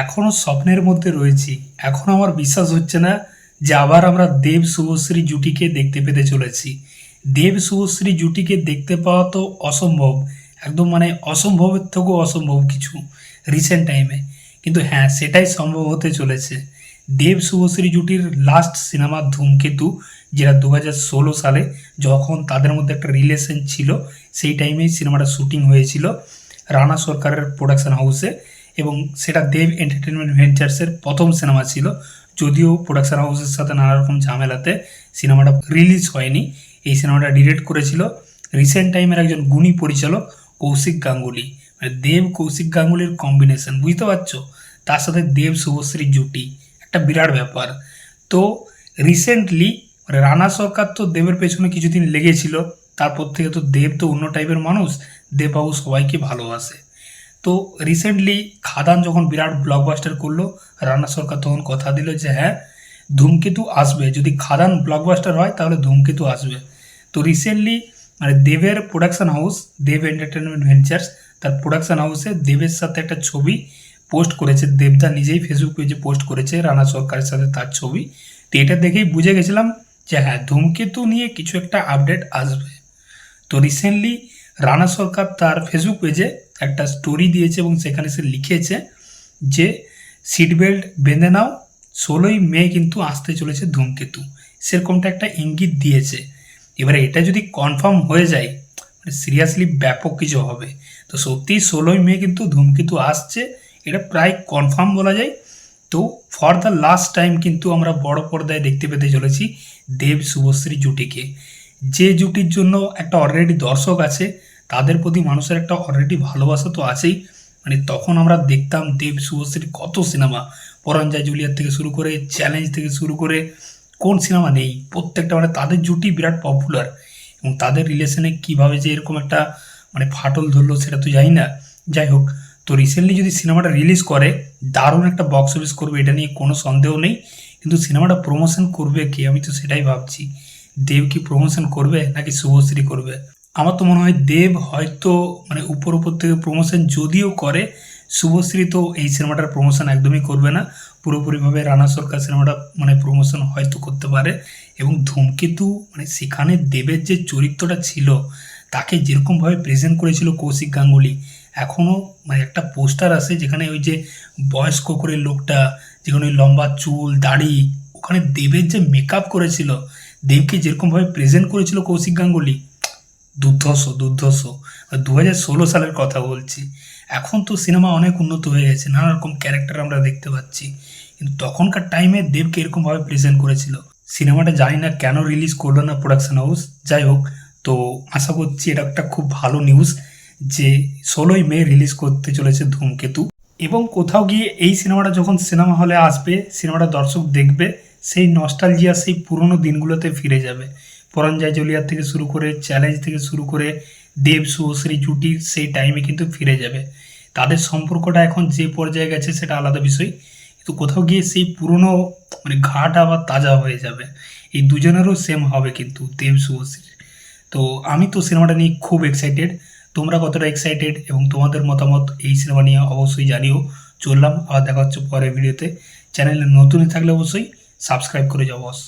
এখনও স্বপ্নের মধ্যে রয়েছি। এখন আমার বিশ্বাস হচ্ছে না যে আবার আমরা দেব শুভশ্রী জুটিকে দেখতে পেতে চলেছি। দেব শুভশ্রী জুটিকে দেখতে পাওয়া তো অসম্ভব, একদম মানে অসম্ভবের থেকেও অসম্ভব কিছু রিসেন্ট টাইমে কিন্তু হ্যাঁ সেটাই সম্ভব হতে চলেছে। দেব শুভশ্রী জুটির লাস্ট সিনেমা ধূমকেতু, যেটা দু ষোলো সালে যখন তাদের মধ্যে একটা রিলেশন ছিল, সেই টাইমেই সিনেমাটা শুটিং হয়েছিল। রানা সরকারের প্রোডাকশন হাউসে এবং সেটা দেব এন্টারটেনমেন্ট ভেঞ্চার্সের প্রথম সিনেমা ছিল। যদিও প্রোডাকশন হাউসের সাথে নানা রকম ঝামেলাতে সিনেমাটা রিলিজ হয়নি। এই সিনেমাটা ডিরেক্ট করেছিল রিসেন্ট টাইমের একজন গুণী পরিচালক কৌশিক গাঙ্গুলি। মানে দেব কৌশিক গাঙ্গুলির কম্বিনেশন বুঝতে পারছ? তার সাথে দেব শুভশ্রী জুটি, একটা বিরাট ব্যাপার। তো রিসেন্টলি রানা সরকার তো দেবের পেছনে কিছুদিন লেগেছিল, তারপর থেকে তো দেব তো অন্য টাইপের মানুষ দেববাবু সবাইকে ভালোবাসে। তো রিসেন্টলি খাদান যখন বিরাট ব্লকবাস্টার করল, রানা সরকার তখন কথা দিল যে হ্যাঁ ধূমকেতু আসবে। যদি খাদান ব্লকবাস্টার হয়, তাহলে ধূমকেতু আসবে। তো রিসেন্টলি মানে দেবের production house Dev entertainment ventures তার প্রোডাকশন হাউসে দেবের সাথে একটা ছবি পোস্ট করেছে। দেবদা নিজেই ফেসবুক পেজে পোস্ট করেছে রানা সরকারের সাথে তার ছবি। তো এটা দেখেই বুঝে গেছিলাম যে হ্যাঁ ধূমকেতু নিয়ে কিছু একটা আপডেট আসবে। তো রিসেন্টলি রানা সরকার তার ফেসবুক পেজে একটা স্টোরি দিয়েছে এবং সেখানে সে লিখেছে যে সিট বেল্ট বেঁধে নাও, ষোলোই মে কিন্তু আসতে চলেছে ধূমকেতু। সেরকমটা একটা ইঙ্গিত দিয়েছে। এবারে এটা যদি কনফার্ম হয়ে যায় মানে সিরিয়াসলি ব্যাপক কিছু হবে। তো সত্যি ষোলোই মে কিন্তু ধূমকেতু আসছে, এটা প্রায় কনফার্ম বলা যায়। তো ফর দ্য লাস্ট টাইম কিন্তু আমরা বড় পর্দায় দেখতে পেতে চলেছি দেব শুভশ্রী জুটিকে। যে জুটির জন্য একটা অলরেডি দর্শক আছে, তাদের প্রতি মানুষের একটা অলরেডি ভালোবাসা তো আছেই। মানে তখন আমরা দেখতাম দেব শুভশ্রীর কত সিনেমা, পরঞ্জয় জুলিয়ার থেকে শুরু করে চ্যালেঞ্জ থেকে শুরু করে কোন সিনেমা নেই, প্রত্যেকটা মানে তাদের জুটি বিরাট পপুলার এবং তাদের রিলেশনে কীভাবে যে এরকম একটা মানে ফাটল ধরলো সেটা তো জানি না। যাই হোক, তো রিসেন্টলি যদি সিনেমাটা রিলিজ করে, দারুণ একটা বক্স অফিস করবে, এটা নিয়ে কোনো সন্দেহ নেই। কিন্তু সিনেমাটা প্রমোশন করবে কে আমি তো সেটাই ভাবছি। দেব কি প্রমোশন করবে নাকি শুভশ্রী করবে? আমার তো মনে হয় দেব হয়তো মানে উপর উপর থেকে প্রমোশন যদিও করে, শুভশ্রী তো এই সিনেমাটার প্রমোশন একদমই করবে না। পুরোপুরিভাবে রানা সরকার সিনেমাটা মানে প্রমোশন হয়তো করতে পারে এবং ধূমকেতু মানে সেখানে দেবের যে চরিত্রটা ছিল, তাকে যেরকমভাবে প্রেজেন্ট করেছিল কৌশিক গাঙ্গুলি এখনও মানে একটা পোস্টার আছে যেখানে ওই যে বয়স্ক করে লোকটা, যেখানে ওই লম্বা চুল, দাড়ি, ওখানে দেবের যে মেকআপ করেছিল দেবকে যেরকমভাবে প্রেজেন্ট করেছিল কৌশিক গাঙ্গুলি, দুর্ধর্ষ দুর্ধর্ষ দু হাজার ষোলো সালের কথা বলছি। এখন তো সিনেমা অনেক উন্নত হয়ে গেছে, নানা রকম ক্যারেক্টার আমরা দেখতে পাচ্ছি। কিন্তু তখনকার টাইমে দেবকে এরকমভাবে প্রেজেন্ট করেছিল। সিনেমাটা জানি না কেন রিলিজ করল না প্রোডাকশন হাউস যাই হোক, তো আশা করছি এটা একটা খুব ভালো নিউজ যে ষোলোই মে রিলিজ করতে চলেছে ধূমকেতু। এবং কোথাও গিয়ে এই সিনেমাটা যখন সিনেমা হলে আসবে সিনেমাটা দর্শক দেখবে সেই নস্টালজিয়া সেই পুরনো দিনগুলোতে ফিরে যাবে। পরঞ্জয় জলিয়ার থেকে শুরু করে চ্যালেঞ্জ থেকে শুরু করে দেব, শুভশ্রী, জুটি সেই টাইমে কিন্তু ফিরে যাবে। তাদের সম্পর্কটা এখন যে পর্যায়ে গেছে সেটা আলাদা বিষয়। কিন্তু কোথাও গিয়ে সেই পুরনো মানে ঘাট আবার তাজা হয়ে যাবে। এই দুজনেরও সেম হবে কিন্তু, দেব, শুভশ্রী। তো আমি তো সিনেমাটা নিয়ে খুব এক্সাইটেড তোমরা কতটা এক্সাইটেড এবং তোমাদের মতামত এই সিনেমা নিয়ে অবশ্যই জানিও। চললাম, আবার দেখা হচ্ছে পরের ভিডিওতে চ্যানেলে নতুনই থাকলে অবশ্যই সাবস্ক্রাইব করে যাও বস